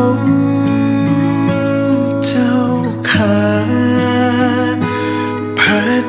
ลมเจ้าขาพัด